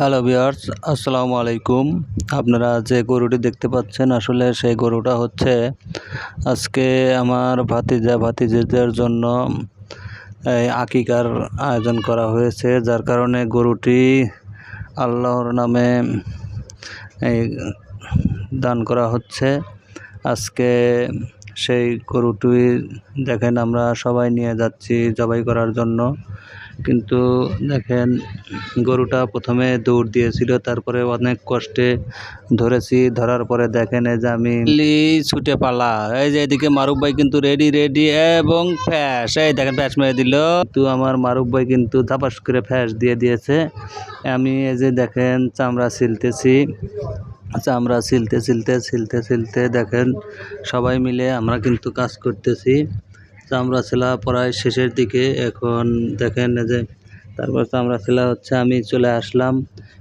Hello বিয়ার্স আসসালামু আলাইকুম। আপনারা যে গরুটি দেখতে পাচ্ছেন, আসলে সেই গরুটা হচ্ছে আজকে আমার ভাতিজা, ভাতিজিদের জন্য আকিকার আয়োজন করা হয়েছে, যার কারণে গরুটি আল্লাহর নামে দান করা হচ্ছে। আজকে সেই গরুটি দেখেন আমরা সবাই নিয়ে যাচ্ছি জবাই করার জন্য। কিন্তু দেখেন গরুটা প্রথমে দৌড় দিয়েছিল তারপরে অনেক কষ্টে ধরেছি ধরার পরে দেখেন এই যে আমি ছুটে পালা। এই যে এদিকে মারুফ ভাই কিন্তু রেডি রেডি এবং ফ্যাস এই দেখেন ফ্যাস মেরে দিল। তো আমার মারুফ ভাই কিন্তু ধাপাস করে ফ্যাস দিয়ে দিয়েছে। আমি এই যে দেখেন চামড়া ছিলতেছি। চামড়া ছিলতে ছিলতে ছিলতে ছিলতে দেখেন, সবাই মিলে আমরা কিন্তু কাজ করতেছি। চামড়া ছেলা প্রায় শেষের দিকে এখন দেখেন যে, তারপর চামড়া ছেলা হচ্ছে, আমি চলে আসলাম।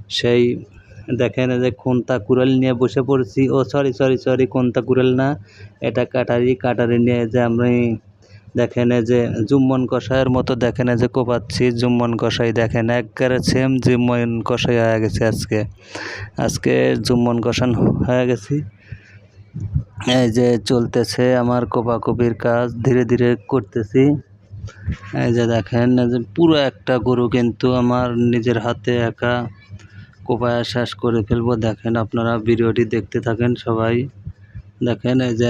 সেই দেখেন যে কোনটা কুড়াল নিয়ে বসে পড়েছি। ও সরি সরি সরি কোনটা কুড়াল না, এটা কাটারি কাটারি নিয়ে যে আমি দেখেন যে জুম্মন কষায়ের মতো, দেখেন যে কোপাচ্ছি জুম্মন কষাই দেখেন, একবারে সেম জুম্মন কষাই হয়ে গেছে আজকে। আজকে জুম্মন কষান হয়ে গেছি। এই যে চলতেছে আমার কোপাকুপির কাজ, ধীরে ধীরে করতেছি। এই যে দেখেন যে পুরো একটা গরু কিন্তু আমার নিজের হাতে একা কোপায়া শেষ করে ফেলব। দেখেন আপনারা ভিডিওটি দেখতে থাকেন সবাই। দেখেন এই যে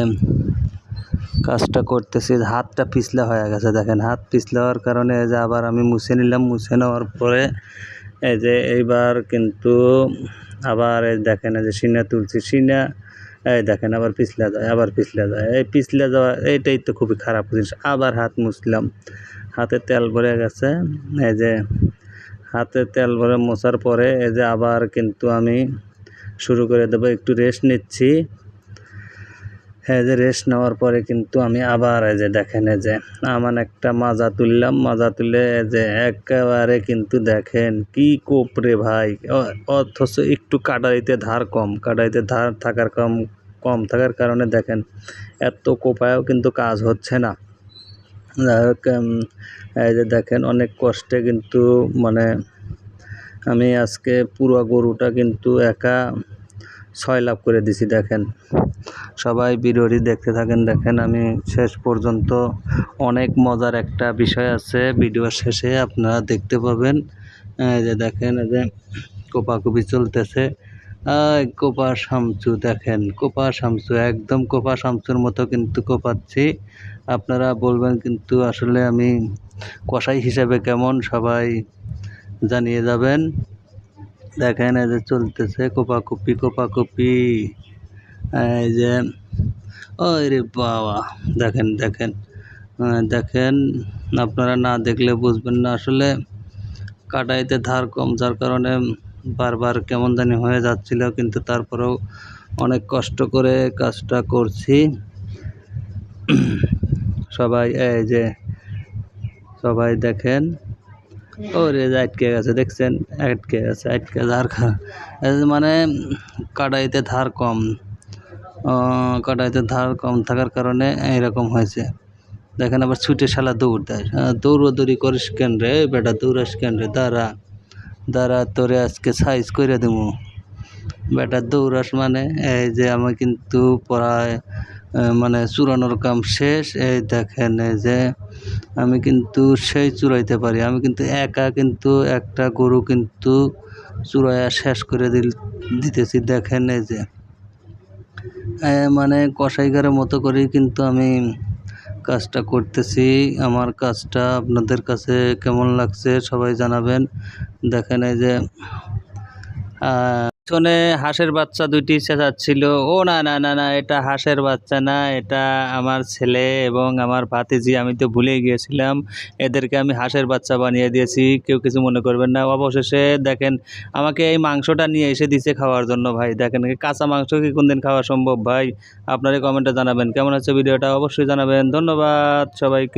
কাজটা করতেছি, হাতটা পিছলা হয়ে গেছে দেখেন। হাত পিছলা হওয়ার কারণে এই যে আবার আমি মুছে নিলাম, মুছে নেওয়ার পরে এই যে এইবার কিন্তু আবার এই দেখেন এই যে সিনা তুলছি সিনা এই দেখেন আবার পিছলা যায়, আবার পিছলা যায়। এই পিছলা যাওয়া, এইটাই তো খুবই খারাপ জিনিস। আবার হাত মুছলাম। হাতে তেল ভরে গেছে, এই যে হাতে তেল ভরে মোছার পরে এই যে আবার কিন্তু আমি শুরু করে দেবো, একটু রেস্ট নিচ্ছি। হ্যাঁ যে রেস্ট নেওয়ার পরে কিন্তু আমি আবার এই যে দেখেন এই যে আমার একটা মাজা তুললাম। মাজা তুলে যে একেবারে কিন্তু দেখেন কি কোপরে ভাই। অথচ একটু কাটাইতে ধার কম। কাটাইতে ধার থাকার কম কম থাকার কারণে দেখেন এত কোপায়ও কিন্তু কাজ হচ্ছে না। যাই হোক এই যে দেখেন অনেক কষ্টে কিন্তু মানে আমি আজকে পুরো গরুটা কিন্তু একা ছয় লাভ করে দিছি, দেখেন। সবাই ভিডিওটি দেখতে থাকেন, দেখেন আমি শেষ পর্যন্ত অনেক মজার একটা বিষয় আছে। ভিডিওর শেষে আপনারা দেখতে পাবেন। যে দেখেন যে কোপাকুপি চলতেছে। এই কোপা শামচু দেখেন, কোপা শামচু একদম কোপা শামচুর মতো কিন্তু কোপাচ্ছি। আপনারা বলবেন কিন্তু আসলে আমি কসাই হিসেবে কেমন, সবাই জানিয়ে যাবেন। দেখেন এই যে চলতেছে কোপাকুপি কোপাকুপি। এই যে ওই রে বাবা, দেখেন দেখেন দেখেন, আপনারা না দেখলে বুঝবেন না। আসলে কাটাইতে ধার কম, যার কারণে বারবার কেমন জানি হয়ে যাচ্ছিল, কিন্তু তারপরেও অনেক কষ্ট করে কাজটা করছি। সবাই, এই যে, সবাই দেখেন ওরে আটকে গেছে, দেখছেন? আটকে গেছে, আটকে ধার মানে কাটাইতে ধার কম। কাটাইতে ধার কম থাকার কারণে এরকম হয়েছে। দেখেন আবার ছুটে শালা দৌড় দেয়। দৌড়ো দৌড়ি করিস কেন রে বেটা? দৌড়াস কেন রে? দাঁড়া। দাঁড়া, তোরে আজকে সাইজ করে দেবো বেটা দৌড়াস মানে এই যে আমি কিন্তু প্রায় মানে চুরানোর কাম শেষ, এই দেখেন, এই যে আমি কিন্তু সেই চুরাইতে পারি। আমি কিন্তু একা কিন্তু একটা গরু কিন্তু চুরাইয়া শেষ করে দিল, দিতেছি। দেখেন, এই যে মানে কসাইগারের মতো করেই কিন্তু আমি কাজটা করতেছি। আমার কাজটা আপনাদের কাছে কেমন লাগছে সবাই জানাবেন। দেখেন, এই যে পিছনে হাঁসের বাচ্চা দুইটি চেঁচাচ্ছিল। ও না না না না, এটা হাঁসের বাচ্চা না, এটা আমার ছেলে এবং আমার ভাতিজি। আমি তো ভুলে গিয়েছিলাম, এদেরকে আমি হাঁসের বাচ্চা বানিয়ে দিয়েছি, কেউ কিছু মনে করবেন না। অবশেষে দেখেন, আমাকে এই মাংসটা নিয়ে এসে দিছে খাওয়ার জন্য ভাই। দেখেন কাঁচা মাংস কি কোনদিন খাওয়া সম্ভব ভাই? আপনারা কমেন্টে জানাবেন। কেমন আছে ভিডিওটা? অবশ্যই জানাবেন। ধন্যবাদ সবাইকে।